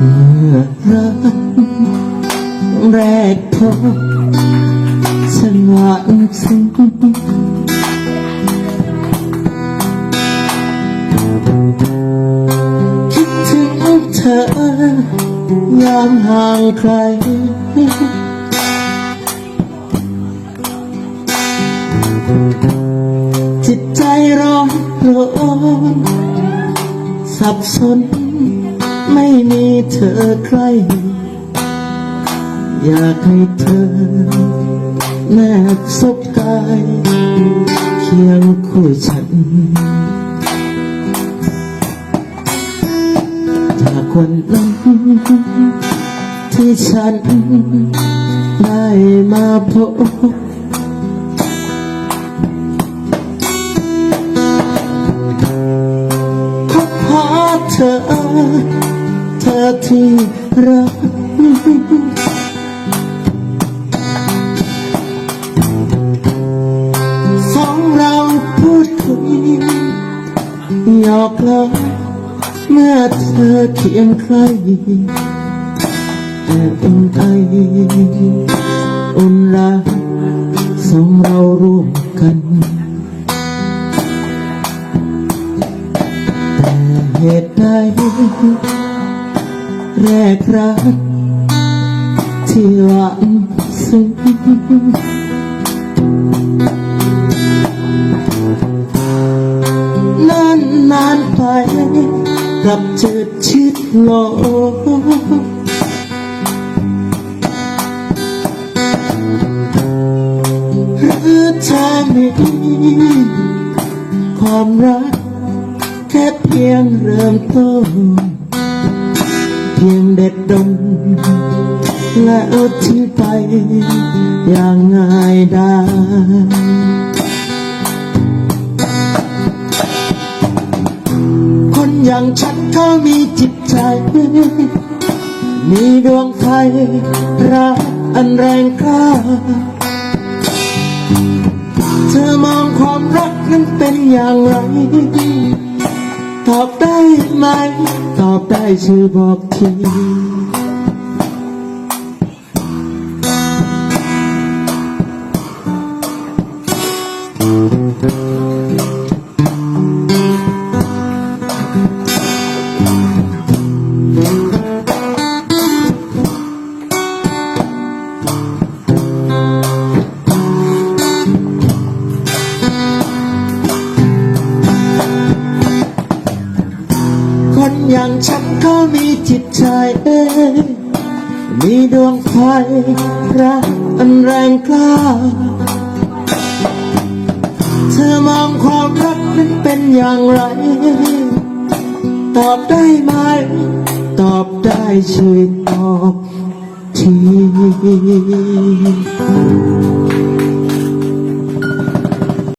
เมื่อรักแรกพบฉันหวานซึ้งคิดถึงเธอยามห่างใครจิตใจร้อนร้อนสับสน ม่มีเธอใคร อยากให้เธอแนบซบกายเคียงคู่ฉัน จากวันนั้นที่ฉันได้มาพบพบหาเธอ ที่รักสองเราพูดคุยหยอกล้อเมื่อเธอเคียงใครแต่อุ่นไออุ่นรักสองเราร่วมกันแต่เหตุใด แรกรักที่หวานซึ้งนานนานไปกลับเจิดชิดลงหรือเธอไม่ความรักแค่เพียงเริ่มต้น พียงเด็ดดม และอดทิ้งไปอย่างง่ายดายคนอย่างฉันเขามีจิตใจ มีดวงไฟรักอันแรงกล้า เธอมองความรักนั้นเป็นอย่างไร ตอบได้ไหม ตอบได้ช่วยบอกทีคน อย่างฉันก็มีจิตใจเอ้ยมีดวงไฟรักอันแรงกล้า เธอมองความรักนั้นเป็นอย่างไร ตอบได้ไหม ตอบได้ช่วยตอบที